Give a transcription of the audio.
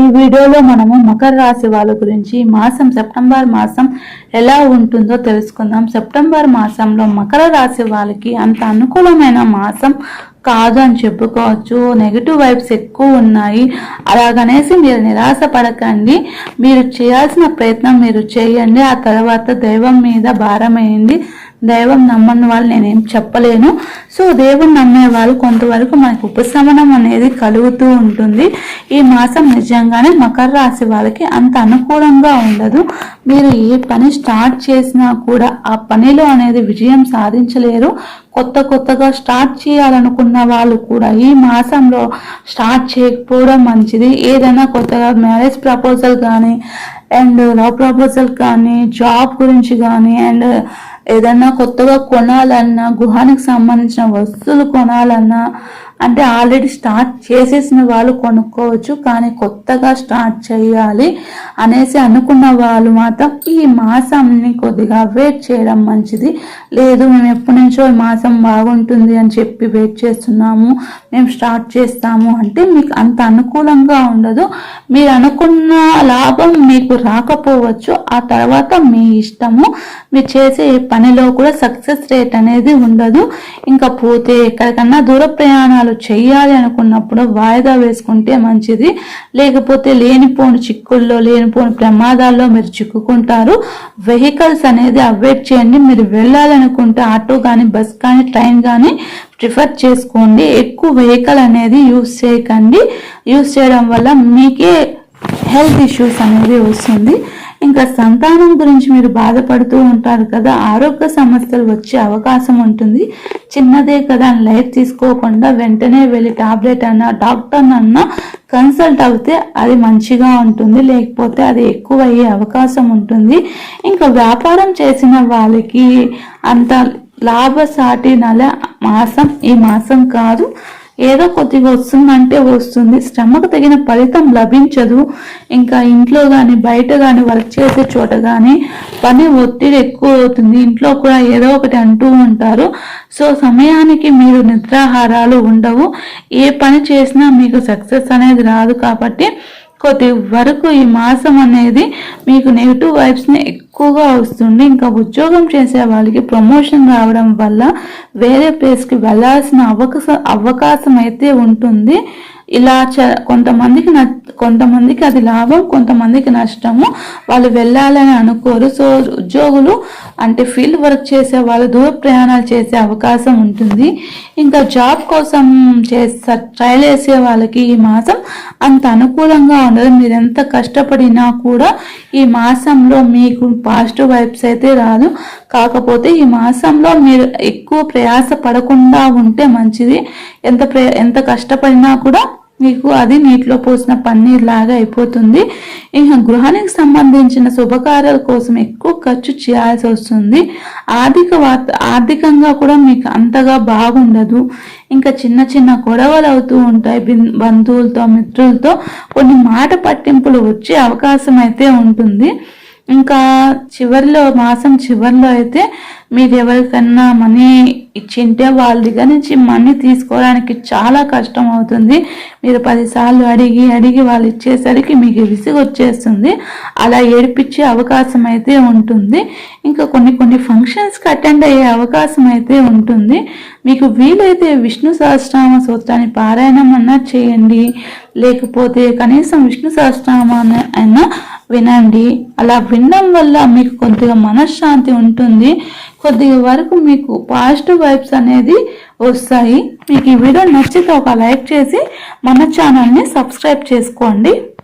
ఈ వీడియోలో మనము మకర రాశి వాళ్ళ గురించి మాసం సెప్టెంబర్ మాసం ఎలా ఉంటుందో తెలుసుకుందాం. సెప్టెంబర్ మాసంలో మకర రాశి వాళ్ళకి అంత అనుకూలమైన మాసం కాదు అని చెప్పుకోవచ్చు. నెగిటివ్ వైబ్స్ ఎక్కువ ఉన్నాయి. అలాగనేసి మీరు నిరాశ పడకండి. మీరు చేయాల్సిన ప్రయత్నం మీరు చేయండి. ఆ తర్వాత దైవం మీద భారమైంది. దైవం నమ్మని వాళ్ళు నేనేం చెప్పలేను. సో దేవుని నమ్మే వాళ్ళు కొంతవరకు మనకు ఉపశమనం అనేది కలుగుతూ ఉంటుంది. ఈ మాసం నిజంగానే మకర రాశి వాళ్ళకి అంత అనుకూలంగా ఉండదు. మీరు ఏ పని స్టార్ట్ చేసినా కూడా ఆ పనిలో అనేది విజయం సాధించలేరు. కొత్త కొత్తగా స్టార్ట్ చేయాలనుకున్న వాళ్ళు కూడా ఈ మాసంలో స్టార్ట్ చేయకపోవడం మంచిది. ఏదైనా కొత్తగా మ్యారేజ్ ప్రపోజల్ కానీ అండ్ లవ్ ప్రపోజల్ కానీ జాబ్ గురించి కానీ అండ్ ఏదన్నా కొత్తగా కొనాలన్నా గుహానికి సంబంధించిన వస్తువులు కొనాలన్నా అంటే ఆల్రెడీ స్టార్ట్ చేసేసిన వాళ్ళు కొనుక్కోవచ్చు కానీ కొత్తగా స్టార్ట్ చేయాలి అనేసి అనుకున్న వాళ్ళు మాత్రం ఈ మాసంని కొద్దిగా వెయిట్ చేయడం మంచిది. లేదు మేము ఎప్పటి నుంచో ఈ మాసం బాగుంటుంది అని చెప్పి వెయిట్ చేస్తున్నాము మేము స్టార్ట్ చేస్తాము అంటే మీకు అంత అనుకూలంగా ఉండదు. మీరు అనుకున్న లాభం మీకు రాకపోవచ్చు ఆ తర్వాత మీ ఇష్టము మీరు చేసే పనిలో కూడా సక్సెస్ రేట్ అనేది ఉండదు. ఇంకా పోతే ఎక్కడికన్నా దూర ప్రయాణాలు చేయాలి అనుకున్నప్పుడు వాయిదా వేసుకుంటే మంచిది. లేకపోతే లేనిపోని చిక్కుల్లో లేనిపోని ప్రమాదాల్లో మీరు చిక్కుకుంటారు. వెహికల్స్ అనేది అవాయిడ్ చేయండి. మీరు వెళ్ళాలనుకుంటే ఆటో కానీ బస్ కానీ ట్రైన్ కానీ ప్రిఫర్ చేసుకోండి. ఎక్కువ వెహికల్ అనేది యూస్ చేయకండి. యూస్ చేయడం వల్ల మీకే హెల్త్ ఇష్యూస్ అనేది వస్తుంది. ఇంకా సంతానం గురించి మీరు బాధపడుతూ ఉంటారు కదా ఆరోగ్య సమస్యలు వచ్చే అవకాశం ఉంటుంది. చిన్నదే కదా అని లైట్ తీసుకోకుండా వెంటనే వెళ్ళి టాబ్లెట్ అన్నా డాక్టర్ అన్నా కన్సల్ట్ అవుతే అది మంచిగా ఉంటుంది. లేకపోతే అది ఎక్కువ అయ్యే అవకాశం ఉంటుంది. ఇంకా వ్యాపారం చేసిన వాళ్ళకి అంత లాభసాటి నెల మాసం ఈ మాసం కాదు. ఏదో కొద్దిగా వస్తుందంటే వస్తుంది. శ్రమకు తగిన ఫలితం లభించదు. ఇంకా ఇంట్లో కానీ బయట కానీ వర్క్ చేసే చోట కానీ పని ఒత్తిడి ఎక్కువ అవుతుంది. ఇంట్లో కూడా ఏదో ఒకటి అంటూ ఉంటారు. సో సమయానికి మీరు నిద్రాహారాలు ఉండవు. ఏ పని చేసినా మీకు సక్సెస్ అనేది రాదు కాబట్టి కొద్ది వరకు ఈ మాసం అనేది మీకు నెగిటివ్ వైబ్స్ని ఎక్కువగా వస్తుంది ఇంకా ఉద్యోగం చేసే వాళ్ళకి ప్రమోషన్ రావడం వల్ల వేరే ప్లేస్కి వెళ్ళాల్సిన అవకాశం అవకాశం అయితే ఉంటుంది. ఇలా చ కొంతమందికి న కొంతమందికి అది లాభం కొంతమందికి నష్టము. వాళ్ళు వెళ్ళాలని అనుకోరు. సో ఉద్యోగులు అంటే ఫీల్డ్ వర్క్ చేసే వాళ్ళు దూర ప్రయాణాలు చేసే అవకాశం ఉంటుంది. ఇంకా జాబ్ కోసం చేసే ట్రైల్ వేసే వాళ్ళకి ఈ మాసం అంత అనుకూలంగా ఉండదు. మీరు ఎంత కష్టపడినా కూడా ఈ మాసంలో మీకు పాజిటివ్ వైబ్స్ అయితే రాదు. కాకపోతే ఈ మాసంలో మీరు ఎక్కువ ప్రయాస పడకుండా ఉంటే మంచిది. ఎంత ప్రయా ఎంత కష్టపడినా కూడా మీకు అది నీటిలో పోసిన పన్నీర్ లాగా అయిపోతుంది. ఇంకా గృహానికి సంబంధించిన శుభకార్యాల కోసం ఎక్కువ ఖర్చు చేయాల్సి వస్తుంది. ఆర్థిక వార్త ఆర్థికంగా కూడా మీకు అంతగా బాగుండదు. ఇంకా చిన్న చిన్న గొడవలు అవుతూ ఉంటాయి. బంధువులతో మిత్రులతో కొన్ని మాట పట్టింపులు వచ్చే అవకాశం అయితే ఉంటుంది. ఇంకా చివరిలో మాసం చివరిలో అయితే మీరు ఎవరికన్నా మనీ ఇచ్చింటే వాళ్ళ దగ్గర నుంచి మనీ తీసుకోవడానికి చాలా కష్టం అవుతుంది. మీరు పదిసార్లు అడిగి అడిగి వాళ్ళు ఇచ్చేసరికి మీకు విసిగి వచ్చేస్తుంది అలా ఏడిపించే అవకాశం అయితే ఉంటుంది. ఇంకా కొన్ని కొన్ని ఫంక్షన్స్కి అటెండ్ అయ్యే అవకాశం అయితే ఉంటుంది. మీకు వీలైతే విష్ణు సహస్రనామ సూత్రాన్ని పారాయణం అన్నా చేయండి. లేకపోతే కనీసం విష్ణు సహస్రనామాన్ని అయినా వినండి. అలా వినడం వల్ల మీకు కొద్దిగా మనశ్శాంతి ఉంటుంది. కొద్దిగా వరకు మీకు పాజిటివ్ వైబ్స్ అనేది వస్తాయి. మీకు ఈ వీడియో నచ్చితే ఒక లైక్ చేసి మన ఛానల్ని సబ్స్క్రైబ్ చేసుకోండి.